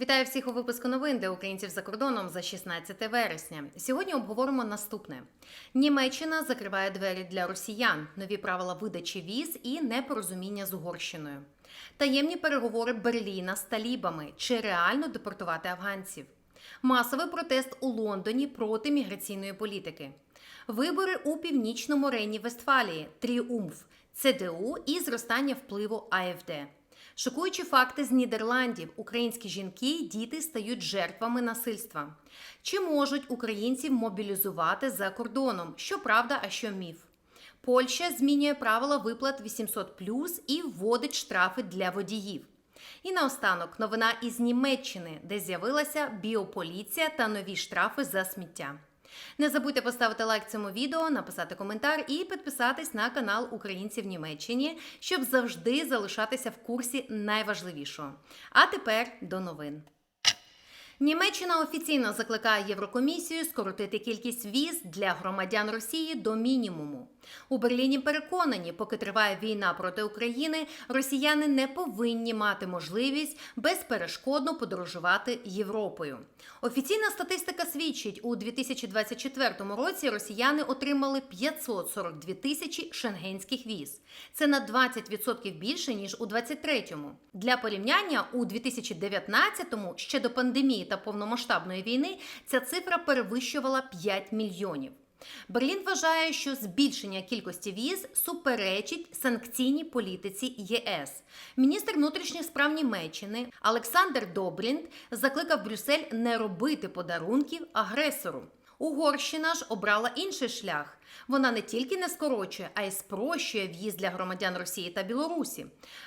Вітаю всіх у випуску новин для українців за кордоном за 16 вересня. Сьогодні обговоримо наступне: Німеччина закриває двері для росіян, нові правила видачі віз і непорозуміння з Угорщиною. Таємні переговори Берліна з талібами чи реально депортувати афганців. Масовий протест у Лондоні проти міграційної політики. Вибори у північному Рейні Вестфалії, тріумф, ЦДУ і зростання впливу АФД. Шокуючі факти з Нідерландів: українські жінки й діти стають жертвами насильства. Чи можуть українців мобілізувати за кордоном? Що правда, а що міф? Польща змінює правила виплат 800+, і вводить штрафи для водіїв. І наостанок новина із Німеччини, де з'явилася біополіція та нові штрафи за сміття. Не забудьте поставити лайк цьому відео, написати коментар і підписатись на канал Українці в Німеччині, щоб завжди залишатися в курсі найважливішого. А тепер до новин. Німеччина офіційно закликає Єврокомісію скоротити кількість віз для громадян Росії до мінімуму. У Берліні переконані, поки триває війна проти України, росіяни не повинні мати можливість безперешкодно подорожувати Європою. Офіційна статистика свідчить, у 2024 році росіяни отримали 542 тисячі шенгенських віз. Це на 20% більше ніж у 2023-му. Для порівняння у 2019-му, ще до пандемії та повномасштабної війни, ця цифра перевищувала 5 мільйонів. Берлін вважає, що збільшення кількості віз суперечить санкційній політиці ЄС. Міністр внутрішніх справ Німеччини Олександр Добрінд закликав Брюссель не робити подарунків агресору. Угорщина ж обрала інший шлях. Вона не тільки не скорочує, а й спрощує в'їзд для громадян Росії та Білорусі.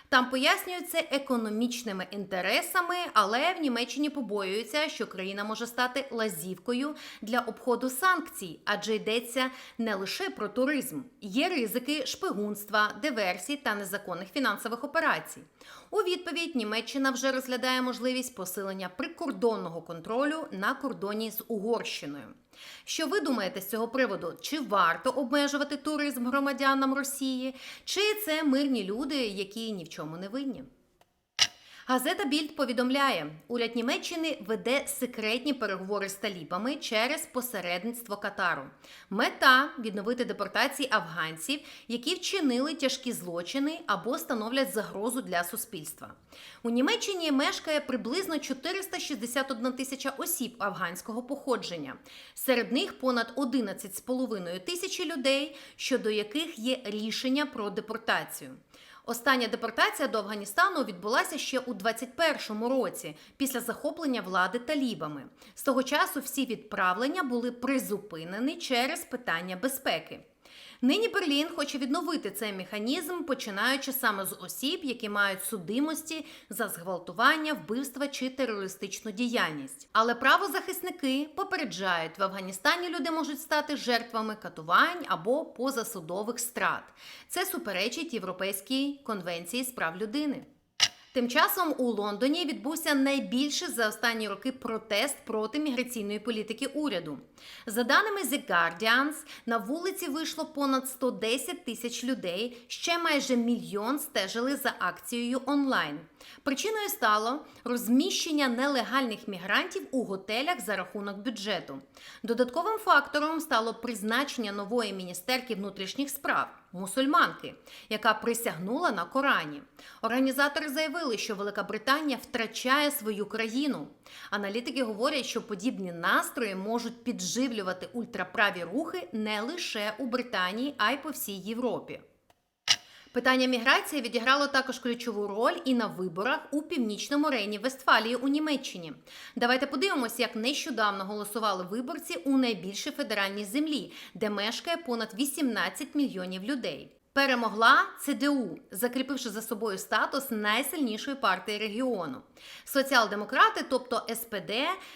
Там пояснюють це економічними інтересами, але в Німеччині побоюються, що країна може стати лазівкою для обходу санкцій, адже йдеться не лише про туризм, є ризики шпигунства, диверсій та незаконних фінансових операцій. У відповідь Німеччина вже розглядає можливість посилення прикордонного контролю на кордоні з Угорщиною. Що ви думаєте з цього приводу? Чи варто обмежувати туризм громадянам Росії, чи це мирні люди, які ні в чому не винні? Газета Більд повідомляє, уряд Німеччини веде секретні переговори з талібами через посередництво Катару. Мета відновити депортації афганців, які вчинили тяжкі злочини або становлять загрозу для суспільства. У Німеччині мешкає приблизно 461 тисяча осіб афганського походження. Серед них понад 11,5 тисячі людей, щодо яких є рішення про депортацію. Остання депортація до Афганістану відбулася ще у 21-му році після захоплення влади талібами. З того часу всі відправлення були призупинені через питання безпеки. Нині Берлін хоче відновити цей механізм, починаючи саме з осіб, які мають судимості за зґвалтування, вбивства чи терористичну діяльність. Але правозахисники попереджають, в Афганістані люди можуть стати жертвами катувань або позасудових страт. Це суперечить Європейській конвенції з прав людини. Тим часом у Лондоні відбувся найбільший за останні роки протест проти міграційної політики уряду. За даними The Guardians, на вулиці вийшло понад 110 тисяч людей. Ще майже мільйон стежили за акцією онлайн. Причиною стало розміщення нелегальних мігрантів у готелях за рахунок бюджету. Додатковим фактором стало призначення нової міністерки внутрішніх справ мусульманки, яка присягнула на Корані. Організатори заявили, що Велика Британія втрачає свою країну. Аналітики говорять, що подібні настрої можуть підживлювати ультраправі рухи не лише у Британії, а й по всій Європі. Питання міграції відіграло також ключову роль і на виборах у північному рейні Вестфалії у Німеччині. Давайте подивимося, як нещодавно голосували виборці у найбільшій федеральній землі, де мешкає понад 18 мільйонів людей. Перемогла ЦДУ, закріпивши за собою статус найсильнішої партії регіону. Соціал-демократи, тобто СПД,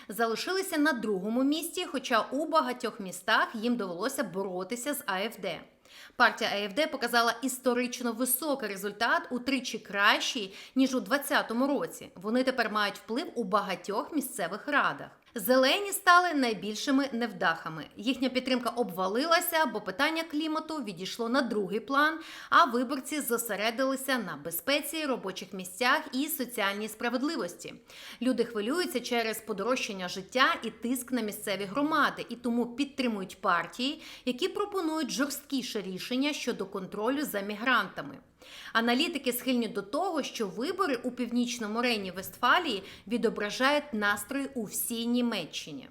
залишилися на другому місці, хоча у багатьох містах їм довелося боротися з АФД. Партія АФД показала історично високий результат утричі кращий ніж у 2020 році. Вони тепер мають вплив у багатьох місцевих радах. Зелені стали найбільшими невдахами. Їхня підтримка обвалилася, бо питання клімату відійшло на другий план, а виборці зосередилися на безпеці, робочих місцях і соціальній справедливості. Люди хвилюються через подорожчання життя і тиск на місцеві громади, і тому підтримують партії, які пропонують жорсткіше рішення щодо контролю за мігрантами. Аналітики схильні до того, що вибори у північному рейні Вестфалії відображають настрої у всій Німеччині.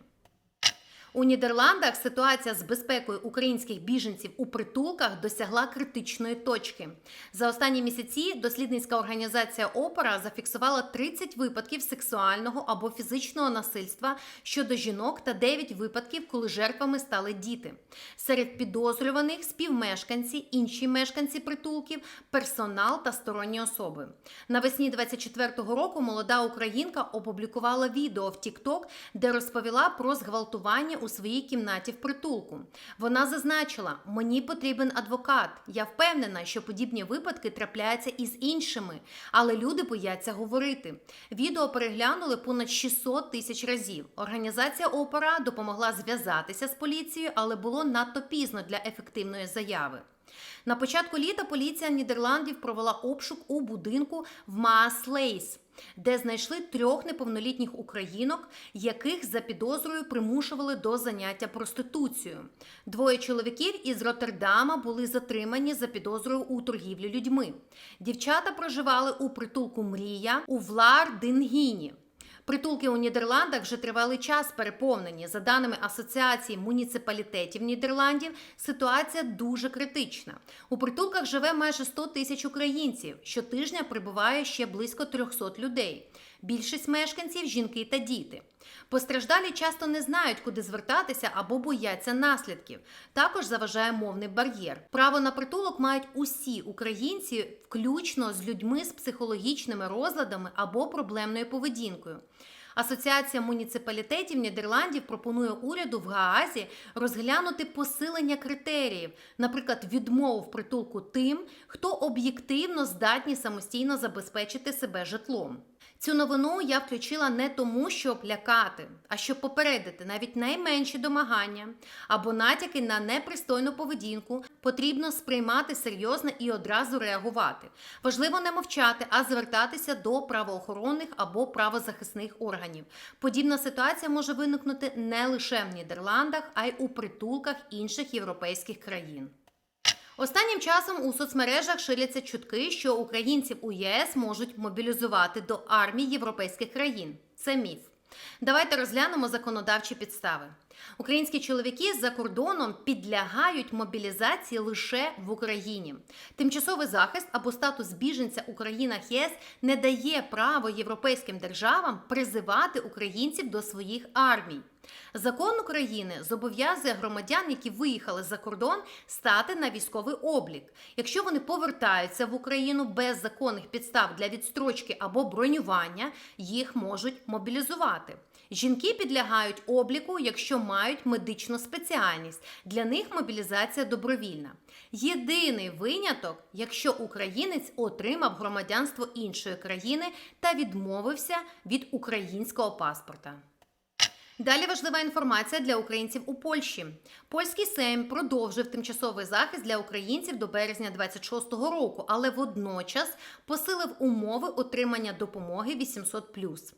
У Нідерландах ситуація з безпекою українських біженців у притулках досягла критичної точки. За останні місяці дослідницька організація Опера зафіксувала 30 випадків сексуального або фізичного насильства щодо жінок та 9 випадків, коли жертвами стали діти. Серед підозрюваних співмешканці, інші мешканці притулків, персонал та сторонні особи. Навесні 24-го року молода українка опублікувала відео в TikTok, де розповіла про зґвалтування у своїй кімнаті в притулку. Вона зазначила: мені потрібен адвокат. Я впевнена, що подібні випадки трапляються і з іншими, але люди бояться говорити. Відео переглянули понад 600 тисяч разів. Організація Опера допомогла зв'язатися з поліцією, але було надто пізно для ефективної заяви. На початку літа поліція Нідерландів провела обшук у будинку в Maaslейс, де знайшли трьох неповнолітніх українок, яких за підозрою примушували до заняття проституцією. Двоє чоловіків із Роттердама були затримані за підозрою у торгівлі людьми. Дівчата проживали у притулку Мрія у Влар-Дингіні. Притулки у Нідерландах вже тривалий час переповнені. За даними Асоціації муніципалітетів Нідерландів, ситуація дуже критична. У притулках живе майже 100 тисяч українців. Щотижня прибуває ще близько 300 людей. Більшість мешканців жінки та діти. Постраждалі часто не знають, куди звертатися або бояться наслідків. Також заважає мовний бар'єр. Право на притулок мають усі українці, включно з людьми з психологічними розладами або проблемною поведінкою. Асоціація муніципалітетів Нідерландів пропонує уряду в Гаазі розглянути посилення критеріїв, наприклад, відмову в притулку тим, хто об'єктивно здатні самостійно забезпечити себе житлом. Цю новину я включила не тому, щоб лякати, а щоб попередити навіть найменші домагання або натяки на непристойну поведінку потрібно сприймати серйозно і одразу реагувати. Важливо не мовчати, а звертатися до правоохоронних або правозахисних органів. Подібна ситуація може виникнути не лише в Нідерландах, а й у притулках інших європейських країн. Останнім часом у соцмережах ширяться чутки, що українців у ЄС можуть мобілізувати до армії європейських країн. Це міф. Давайте розглянемо законодавчі підстави. Українські чоловіки за кордоном підлягають мобілізації лише в Україні. Тимчасовий захист або статус біженця у країнах ЄС не дає право європейським державам призивати українців до своїх армій. Закон України зобов'язує громадян, які виїхали за кордон, стати на військовий облік. Якщо вони повертаються в Україну без законних підстав для відстрочки або бронювання, їх можуть мобілізувати. Жінки підлягають обліку, якщо мають медичну спеціальність. Для них мобілізація добровільна. Єдиний виняток, якщо українець отримав громадянство іншої країни та відмовився від українського паспорта. Далі важлива інформація для українців у Польщі. Польський Сейм продовжив тимчасовий захист для українців до березня 26-го року, але водночас посилив умови отримання допомоги 800+.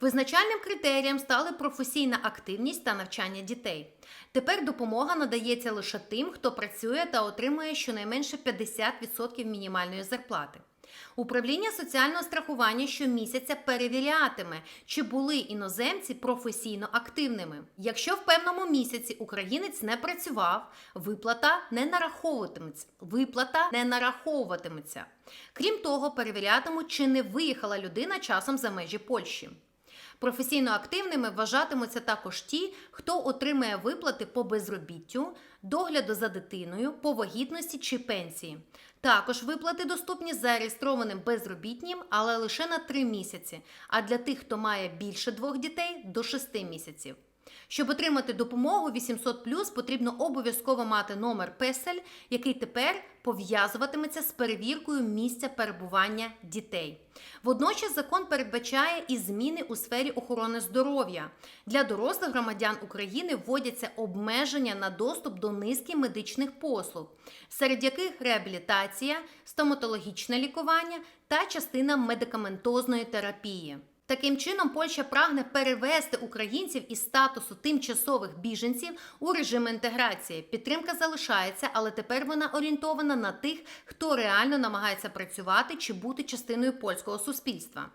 Визначальним критерієм стали професійна активність та навчання дітей. Тепер допомога надається лише тим, хто працює та отримує щонайменше 50% мінімальної зарплати. Управління соціального страхування щомісяця перевірятиме, чи були іноземці професійно активними. Якщо в певному місяці українець не працював, виплата не нараховуватиметься. Виплата не нараховуватиметься. Крім того, перевірятимуть, чи не виїхала людина часом за межі Польщі. Професійно активними вважатимуться також ті, хто отримує виплати по безробіттю, догляду за дитиною, по вагітності чи пенсії. Також виплати доступні зареєстрованим безробітнім, але лише на 3 місяці. А для тих, хто має більше двох дітей до 6 місяців. Щоб отримати допомогу 800+, потрібно обов'язково мати номер песель, який тепер пов'язуватиметься з перевіркою місця перебування дітей. Водночас закон передбачає і зміни у сфері охорони здоров'я. Для дорослих громадян України вводяться обмеження на доступ до низки медичних послуг, серед яких реабілітація, стоматологічне лікування та частина медикаментозної терапії. Таким чином, Польща прагне перевести українців із статусу тимчасових біженців у режим інтеграції. Підтримка залишається, але тепер вона орієнтована на тих, хто реально намагається працювати чи бути частиною польського суспільства.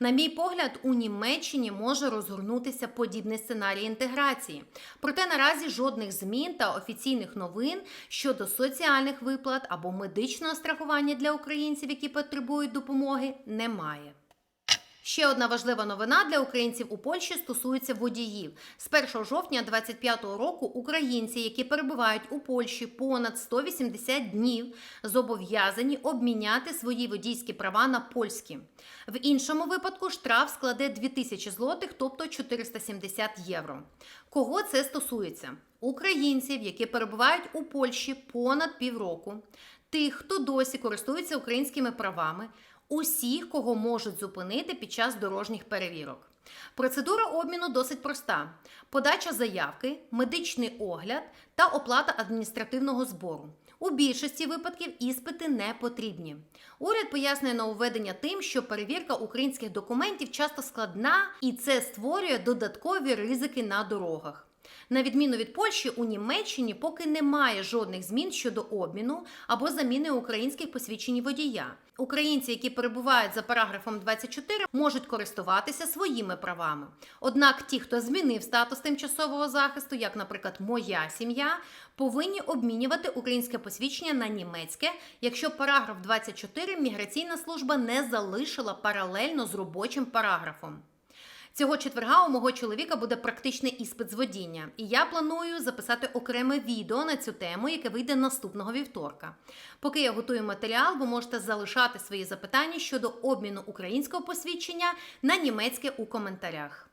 На мій погляд, у Німеччині може розгорнутися подібний сценарій інтеграції. Проте наразі жодних змін та офіційних новин щодо соціальних виплат або медичного страхування для українців, які потребують допомоги, немає. Ще одна важлива новина для українців у Польщі стосується водіїв. З 1 жовтня 2025 року українці, які перебувають у Польщі понад 180 днів, зобов'язані обміняти свої водійські права на польські. В іншому випадку штраф складе 2000 злотих, тобто 470 євро. Кого це стосується? Українців, які перебувають у Польщі понад півроку, тих, хто досі користується українськими правами усіх, кого можуть зупинити під час дорожніх перевірок. Процедура обміну досить проста: подача заявки, медичний огляд та оплата адміністративного збору. У більшості випадків іспити не потрібні. Уряд пояснює нововведення тим, що перевірка українських документів часто складна і це створює додаткові ризики на дорогах. На відміну від Польщі, у Німеччині поки немає жодних змін щодо обміну або заміни українських посвідчень водія. Українці, які перебувають за параграфом 24, можуть користуватися своїми правами. Однак ті, хто змінив статус тимчасового захисту, як, наприклад, моя сім'я, повинні обмінювати українське посвідчення на німецьке, якщо параграф 24 міграційна служба не залишила паралельно з робочим параграфом. Цього четверга у мого чоловіка буде практичний іспит з водіння, і я планую записати окреме відео на цю тему, яке вийде наступного вівторка. Поки я готую матеріал, ви можете залишати свої запитання щодо обміну українського посвідчення на німецьке у коментарях.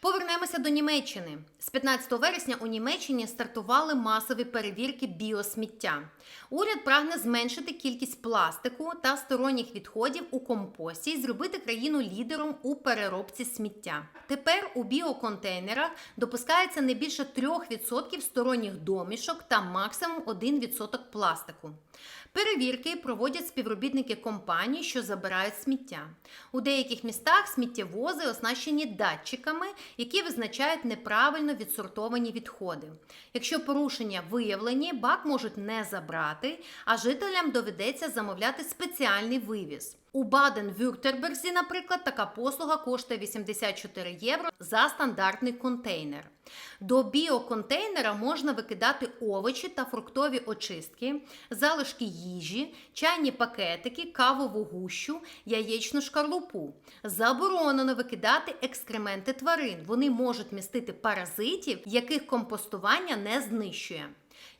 Повернемося до Німеччини. З 15 вересня у Німеччині стартували масові перевірки біосміття. Уряд прагне зменшити кількість пластику та сторонніх відходів у компості і зробити країну лідером у переробці сміття. Тепер у біоконтейнерах допускається не більше 3% сторонніх домішок та максимум 1% пластику. Перевірки проводять співробітники компаній, що забирають сміття. У деяких містах сміттєвози оснащені датчиками, які визначають неправильно відсортовані відходи. Якщо порушення виявлені, бак можуть не забрати, а жителям доведеться замовляти спеціальний вивіз. У Баден-Вюртерберзі, наприклад, така послуга коштує 84 євро за стандартний контейнер. До біоконтейнера можна викидати овочі та фруктові очистки, залишки їжі, чайні пакетики, кавову гущу, яєчну шкарлупу. Заборонено викидати екскременти тварин. Вони можуть містити паразитів, яких компостування не знищує.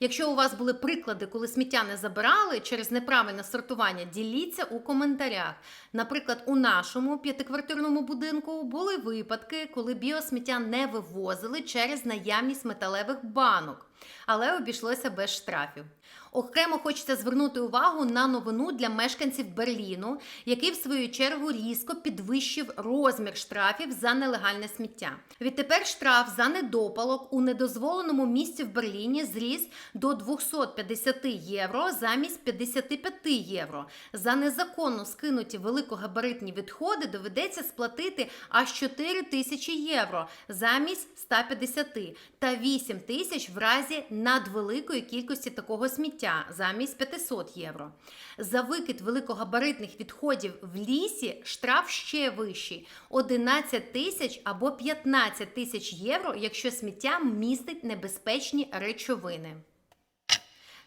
Якщо у вас були приклади, коли сміття не забирали через неправильне сортування, діліться у коментарях. Наприклад, у нашому п'ятиквартирному будинку були випадки, коли біосміття не вивозили через наявність металевих банок, але обійшлося без штрафів. Окремо хочеться звернути увагу на новину для мешканців Берліну, який в свою чергу різко підвищив розмір штрафів за нелегальне сміття. Відтепер штраф за недопалок у недозволеному місці в Берліні зріс до 250 євро замість 55 євро. За незаконно скинуті великогабаритні відходи доведеться сплатити аж 4 тисячі євро замість 150 та 8 тисяч в разі надвеликої кількості такого сміття замість 500 євро. За викид великогабаритних відходів в лісі штраф ще вищий 11 тисяч або 15 тисяч євро, якщо сміття містить небезпечні речовини.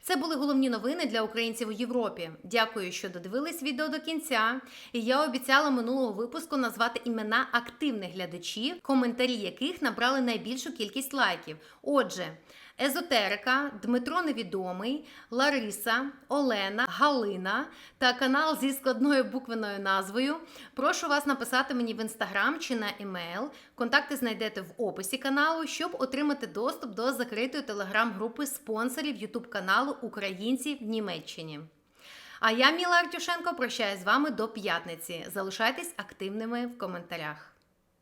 Це були головні новини для українців у Європі. Дякую, що додивились відео до кінця. І я обіцяла минулого випуску назвати імена активних глядачів, коментарі яких набрали найбільшу кількість лайків. Отже, Езотерика, Дмитро Невідомий, Лариса, Олена, Галина та канал зі складною буквеною назвою. Прошу вас написати мені в інстаграм чи на емейл. Контакти знайдете в описі каналу, щоб отримати доступ до закритої телеграм-групи спонсорів Ютуб каналу Українці в Німеччині. А я, Міла Артюшенко, прощаюсь з вами до п'ятниці. Залишайтесь активними в коментарях.